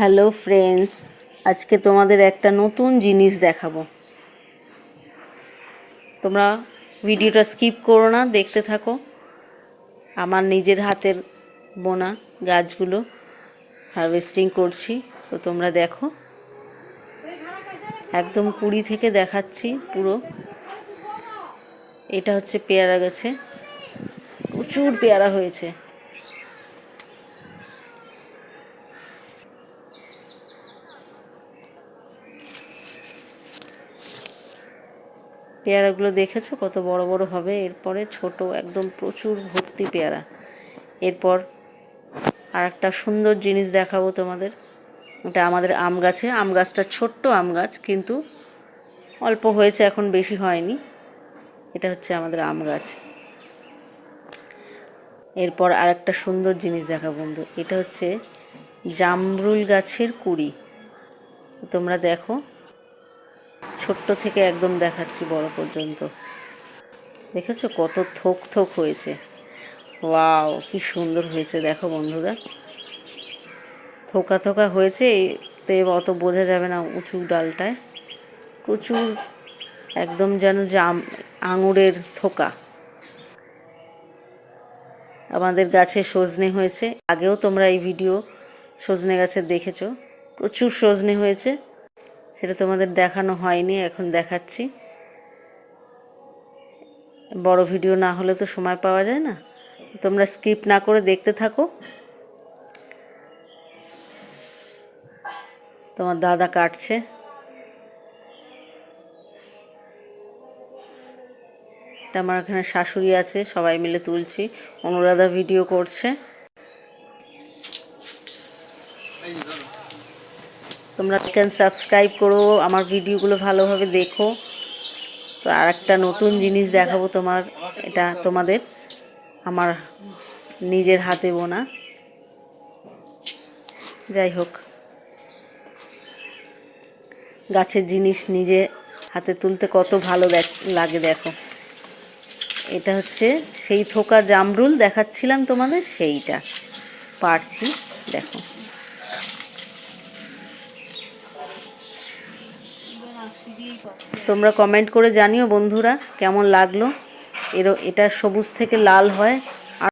Hello friends আজকে তোমাদের একটা নতুন জিনিস দেখাবো। তোমরা ভিডিওটা স্কিপ করো না, দেখতে থাকো। আমার নিজের হাতের বোনা গাছগুলো হারভেস্টিং করছি, তো তোমরা দেখো। একদম কুড়ি থেকে দেখাচ্ছি পুরো। এটা হচ্ছে পেয়ারা গাছে। প্রচুর পেয়ারা হয়েছে। পেয়ারাগুলো দেখেছ? কত বড় বড় হবে। এরপরে ছোট একদম প্রচুর ভর্তি পেয়ারা। এরপর আর একটা সুন্দর জিনিস দেখাবো তোমাদের। এটা আমাদের আম গাছে। আম গাছটা ছোট্ট আম গাছ, কিন্তু অল্প হয়েছে, এখন বেশি হয়নি। এটা হচ্ছে আমাদের আম গাছ। এরপর আর একটা সুন্দর জিনিস দেখা বন্ধু। এটা হচ্ছে জামরুল গাছের কুড়ি। তোমরা দেখো। ছোট্ট থেকে একদম দেখাচ্ছি, বড় পর্যন্ত। দেখেছ কত থোক থোক হয়েছে? ওয়াও, কি সুন্দর হয়েছে, দেখো বন্ধুরা। থোকা থোকা হয়েছে, এতে অত বোঝা যাবে না উঁচু ডালটায়। প্রচুর একদম যেন জাম আঙুরের থোকা। আমাদের গাছে সজনে হয়েছে। আগেও তোমরা এই ভিডিও সজনে গাছে দেখেছ। প্রচুর সজনে হয়েছে। সেটা তোমাদের দেখানো হয়নি, এখন দেখাচ্ছি। বড় ভিডিও না হলে তো সময় পাওয়া যায় না। তোমরা স্কিপ না করে দেখতে থাকো। তোমার দাদা কাটছে। আমার এখানে শাশুড়ি আছে, সবাই মিলে তুলছি। অনুরাধা ভিডিও করছে। তোমরা ক্যান সাবস্ক্রাইব করো, আমার ভিডিওগুলো ভালোভাবে দেখো। তো আর একটা নতুন জিনিস দেখাবো তোমার, এটা তোমাদের, আমার নিজের হাতে বোনা। যাই হোক। গাছের জিনিস নিজে হাতে তুলতে কত ভালো লাগে দেখো। এটা হচ্ছে সেই থোকা জামরুল, দেখাচ্ছিলাম তোমাদের, সেইটা। পারছি, দেখো। তোমরা কমেন্ট করে জানিও বন্ধুরা কেমন লাগল? এর এটা সবুজ থেকে লাল হয়।